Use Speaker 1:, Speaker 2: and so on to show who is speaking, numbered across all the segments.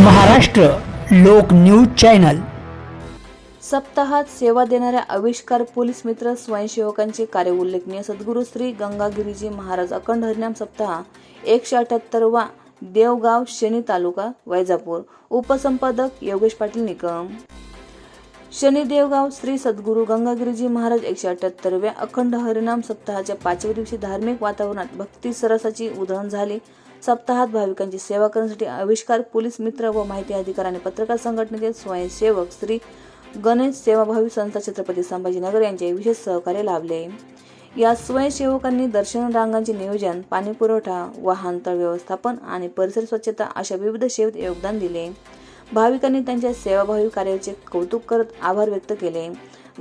Speaker 1: महाराष्ट्र लोक news channel.
Speaker 2: सप्ताहात सेवा देणाऱ्या आविष्कार पोलीस मित्र स्वयंसेवकांचे कार्य उल्लेखनीय. सद्गुरू श्री गंगागिरीजी महाराज अखंड हरिनाम सप्ताह एकशे अठ्याहत्तरवा देवगाव शनी तालुका वैजापूर. उपसंपादक योगेश पाटील निकम. शनी देवगाव श्री सद्गुरू गंगागिरीजी महाराज एकशे अठ्याहत्तरव्या अखंड हरिनाम सप्ताहाच्या पाचव्या दिवशी धार्मिक वातावरणात भक्ती सरसाची उधळण झाली. सप्ताहात भाविकांची सेवा करण्यासाठी आविष्कार पोलीस मित्र व माहिती अधिकार आणि पत्रकार संघटनेतील स्वयंसेवक श्री गणेश सेवाभावी संस्था छत्रपती संभाजीनगर यांचे विशेष सहकार्य लाभले. या स्वयंसेवकांनी दर्शन रांगांचे नियोजन पाणी पुरवठा वाहनतळ व्यवस्थापन आणि परिसर स्वच्छता अशा विविध सेवेत योगदान दिले. भाविकांनी त्यांच्या सेवाभावी कार्याचे कौतुक करत आभार व्यक्त केले.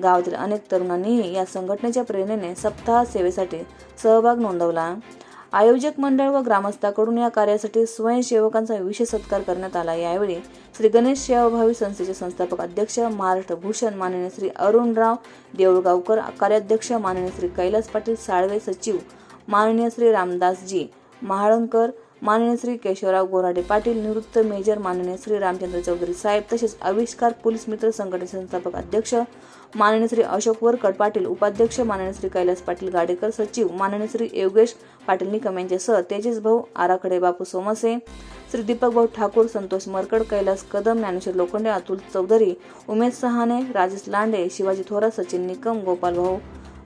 Speaker 2: गावातील अनेक तरुणांनीही या संघटनेच्या प्रेरणेने सप्ताह सेवेसाठी सहभाग नोंदवला. आयोजक मंडळ व ग्रामस्थाकडून या कार्यासाठी स्वयंसेवकांचा विशेष सत्कार करण्यात आला. यावेळी श्री गणेश सेवाभावी संस्थेचे संस्थापक अध्यक्ष महाराष्ट्र भूषण माननीय श्री अरुणराव देऊळगावकर कार्याध्यक्ष माननीय श्री कैलास पाटील साळवे सचिव माननीय श्री रामदासजी महाळंकर माननीय श्री केशवराव गोराडे पाटील निवृत्त मेजर माननीय श्री रामचंद्र चौधरी साहेब तसेच आविष्कार पोलीस मित्र संघटनेचे संस्थापक अध्यक्ष माननीय श्री अशोक वरकड पाटील उपाध्यक्ष माननीय श्री कैलास पाटील गाडेकर सचिव माननीय श्री योगेश पाटील निकम यांच्यासह तेजस भाऊ आराखडे बापू सोमसे श्री दीपक भाऊ ठाकूर संतोष मरकड कैलास कदम ज्ञानेश्वर लोखंडे अतुल चौधरी उमेश सहाने राजेश लांडे शिवाजी थोरा सचिन निकम गोपाल भाऊ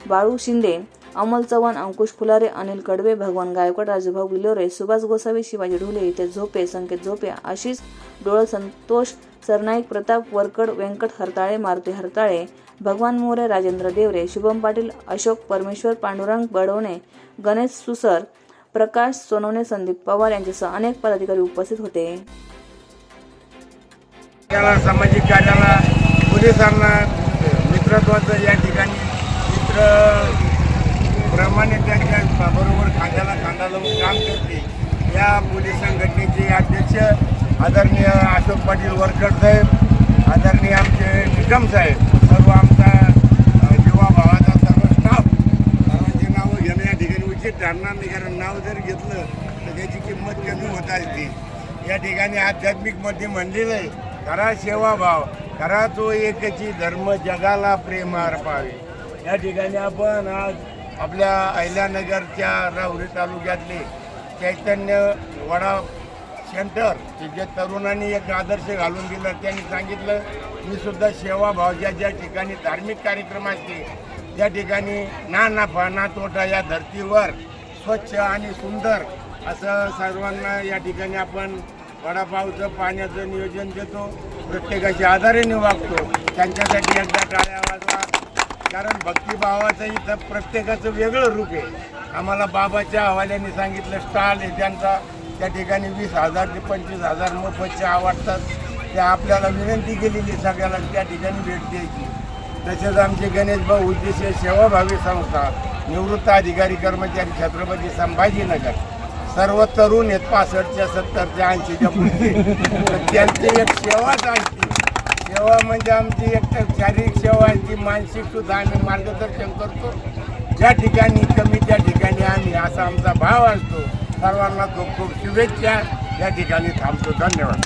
Speaker 2: बाळू शिंदे अमोल चव्हाण अंकुश फुलारे अनिल कडवे भगवान गायकवाड राजूभाऊ बिलोरे सुभाष गोसावी शिवाजी ढोले इथे झोपे संकेत झोपे आशिष डोळ संतोष सरनाईक प्रताप वरकड व्यंकट हरताळे मारुती हरताळे भगवान मोरे राजेंद्र देवरे शुभम पाटील अशोक परमेश्वर पांडुरंग बडवणे गणेश सुसर प्रकाश सोनवणे संदीप पवार यांच्यासह अनेक पदाधिकारी उपस्थित होते.
Speaker 3: सामाजिक कार्याला पोलिसांना मित्रत्वाचं या ठिकाणी मित्र प्रमाणे त्यांच्या बरोबर खांद्याला खांदा लावून काम करते या पोलीस संघटनेचे अध्यक्ष आदरणीय अशोक पाटील वरकड साहेब आदरणीय आमचे निकम साहेब सर्व आमचा युवा भावाचा सर्व स्टाफ सर्वांची नावं घेणं या ठिकाणी उचित. ठरणार नाही कारण नाव जर घेतलं तर त्याची किंमत कमी होत असते. या ठिकाणी आध्यात्मिकमध्ये म्हणलेलं आहे करा सेवाभाव करा तो एकची धर्म जगाला प्रेम अर्पावे या ठिकाणी आपण आज आपल्या अहिल्यानगरच्या राहुरी तालुक्यातले चैतन्य वडा सेंटर की जे तरुणांनी एक आदर्श घालून दिला. त्यांनी सांगितलं मी सुद्धा सेवा ज्या ज्या ठिकाणी धार्मिक कार्यक्रम असते त्या ठिकाणी ना नफा ना तोटा या धर्तीवर स्वच्छ आणि सुंदर असं सर्वांना या ठिकाणी आपण वडापावचं पाण्याचं नियोजन देतो. प्रत्येकाच्या आधारेने वागतो त्यांच्यासाठी एकदा टाळ्या वाजवा. कारण भक्तिभावाचं इथं प्रत्येकाचं वेगळं रूप आहे. आम्हाला बाबाच्या हवाल्याने सांगितलं स्टॉल आहे त्यांचा. त्या ठिकाणी वीस हजार ते पंचवीस हजार मोफतचे आवडतात त्या आपल्याला विनंती केलेली सगळ्याला त्या ठिकाणी भेट द्यायची. तसेच आमचे गणेश भाऊ उद्देश सेवाभावी संस्था निवृत्त अधिकारी कर्मचारी छत्रपती संभाजीनगर. सर्व तरुण आहेत पासष्टच्या सत्तरच्या ऐंशीच्या पुढचे. त्यांची एक सेवाच असते सेवा म्हणजे आमची एक तर शारीरिक सेवा आहे ती मानसिक सुद्धा आम्ही मार्गदर्शन करतो. ज्या ठिकाणी कमी त्या ठिकाणी आम्ही असा आमचा भाव असतो. सर्वांना खूप खूप शुभेच्छा. या ठिकाणी थांबतो. धन्यवाद.